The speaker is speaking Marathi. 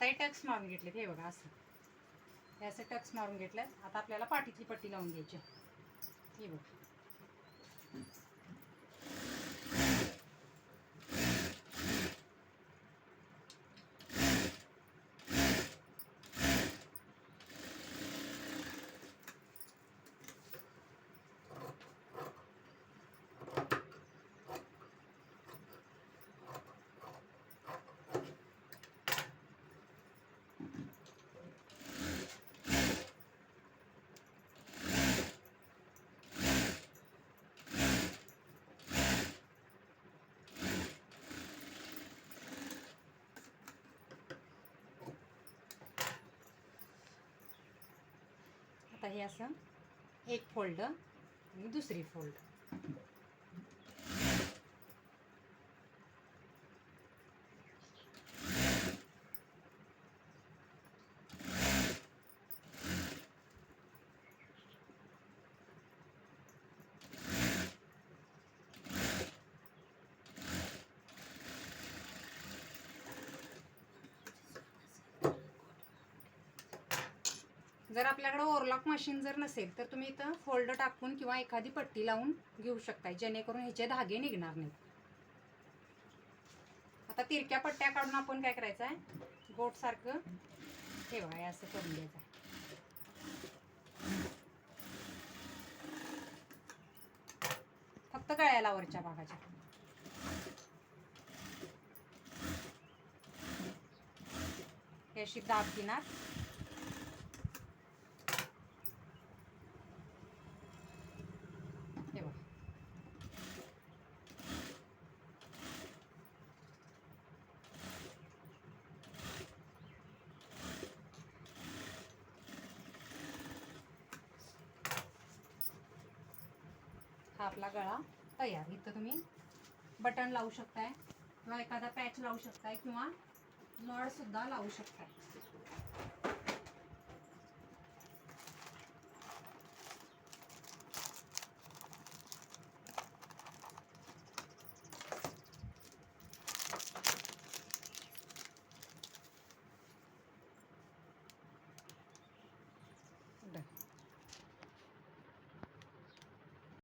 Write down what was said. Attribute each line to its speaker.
Speaker 1: आता हे टक्स मारून घेतले हे बघा असं. हे असं टक्स मारून घेतलं आता आपल्याला पाठीतली पट्टी लावून घ्यायची हे बघा. आता हे असं एक फोल्ड आणि दुसरी फोल्ड. जर आपल्याकडे ओव्हरलॉक मशीन जर नसेल तर तुम्ही इथं फोल्ड टाकून किंवा एखादी पट्टी लावून घेऊ शकताय जेणेकरून ह्याचे धागे निघणार नाहीत. आता तिरक्या पट्ट्या काढून आपण काय करायचं आहे गोटसारखं ठेवा हे असं करून घ्यायचं आहे. फक्त गळ्याला वरच्या भागाच्या. हे अशी दाब किनार हे बघा हा आपला गळा तयार. इथं तुम्ही बटन लावू शकताय किंवा एखादा पॅच लावू शकताय किंवा नळ सुद्धा लावू शकताय.